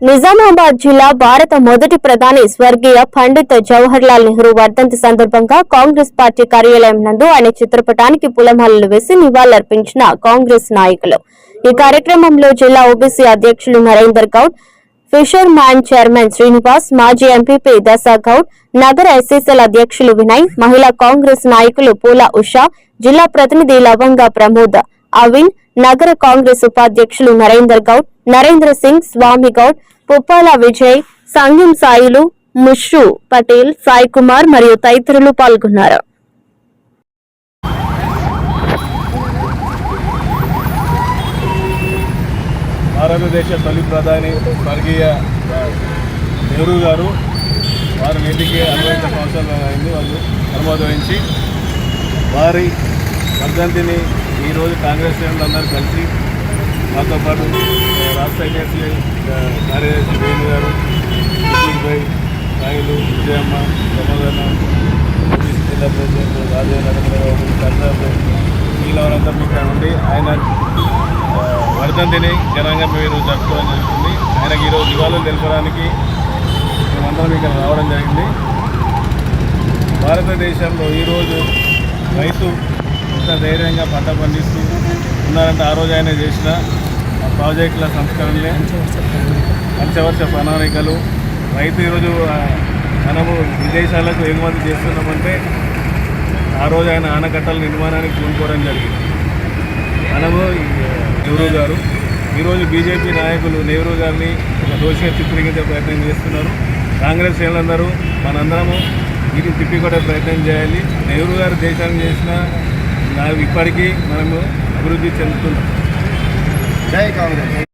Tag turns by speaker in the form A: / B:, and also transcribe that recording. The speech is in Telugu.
A: నిజామాబాద్ జిల్లా భారత మొదటి ప్రధాని స్వర్గీయ పండిత్ జవహర్ లాల్ నెహ్రూ వర్ధంతి సందర్భంగా కాంగ్రెస్ పార్టీ కార్యాలయం నందు ఆయన చిత్రపటానికి పులమాలలు వేసి నివాళులర్పించిన కాంగ్రెస్ నాయకులు. ఈ కార్యక్రమంలో జిల్లా ఓబీసీ అధ్యక్షులు Narender Goud fisherman chairman Srinivas మాజీ ఎంపీపీ దశా గౌడ్ నగర ఎస్ఎస్ఎల్ అధ్యక్షులు వినయ్ మహిళా కాంగ్రెస్ నాయకులు పూల ఉషా జిల్లా ప్రతినిధి లవంగా ప్రమోద్ అవిన్ నగర కాంగ్రెస్ ఉపాధ్యక్షులు నరేందర్ గౌడ్ నరేంద్ర సింగ్ స్వామి గౌడ్ పుప్పాల విజయ్ సంగం సాయిలు ముష్రు పటేల్ సాయి కుమార్ మరియు తదితరులు పాల్గొన్నారు.
B: భారతదేశ తొలి ప్రధాని స్వర్గీయ నెహ్రూ గారు వారి నేటికి అరవై సంవత్సరాలు అయింది. వాళ్ళు అనుమోదించి వారి వర్ధంతిని ఈరోజు కాంగ్రెస్ శ్రేణులు అందరూ కలిసి మాతో పాటు రాష్ట్ర ఎన్ఎస్సీ కార్యదర్శి వేణు గారు భాయ్ రాయలు విజయమ్మ ప్రమోదన్న జిల్లా ప్రెసిడెంట్ రాజే నరేంద్రబాబు సర్దార్ వీళ్ళందరూ ఇక్కడ ఉండి ఆయన వర్ధంతిని ఘనంగా మీరు జరుపుకోవడం జరుగుతుంది. ఆయనకి ఈరోజు నివాళులు తెలపడానికి మేమందరం ఇక్కడ రావడం జరిగింది. భారతదేశంలో ఈరోజు రైతు ఇంత ధైర్యంగా పంట పండిస్తూ ఉన్నారంటే ఆ రోజు ఆయన చేసిన ఆ ప్రాజెక్టుల సంస్కరణలే. పంచవర్ష ప్రణాళికలు. రైతు ఈరోజు మనము విదేశాలకు ఎగుమతి చేస్తున్నామంటే ఆ రోజు ఆయన ఆనకట్టల నిర్మాణానికి పూనుకోవడం జరిగింది. మనము నెహ్రూ గారు ఈరోజు బీజేపీ నాయకులు నెహ్రూ గారిని ఒక దోషిగా చిత్రీకరించే ప్రయత్నం చేస్తున్నారు. కాంగ్రెస్ శ్రేణులందరూ మనందరము ఇది తిప్పికొట్టే ప్రయత్నం చేయాలి. నెహ్రూ గారు దేశానికి చేసిన ఇప్పటికీ మనము అభివృద్ధి చెందుతున్నాం.
C: జై కాంగ్రెస్.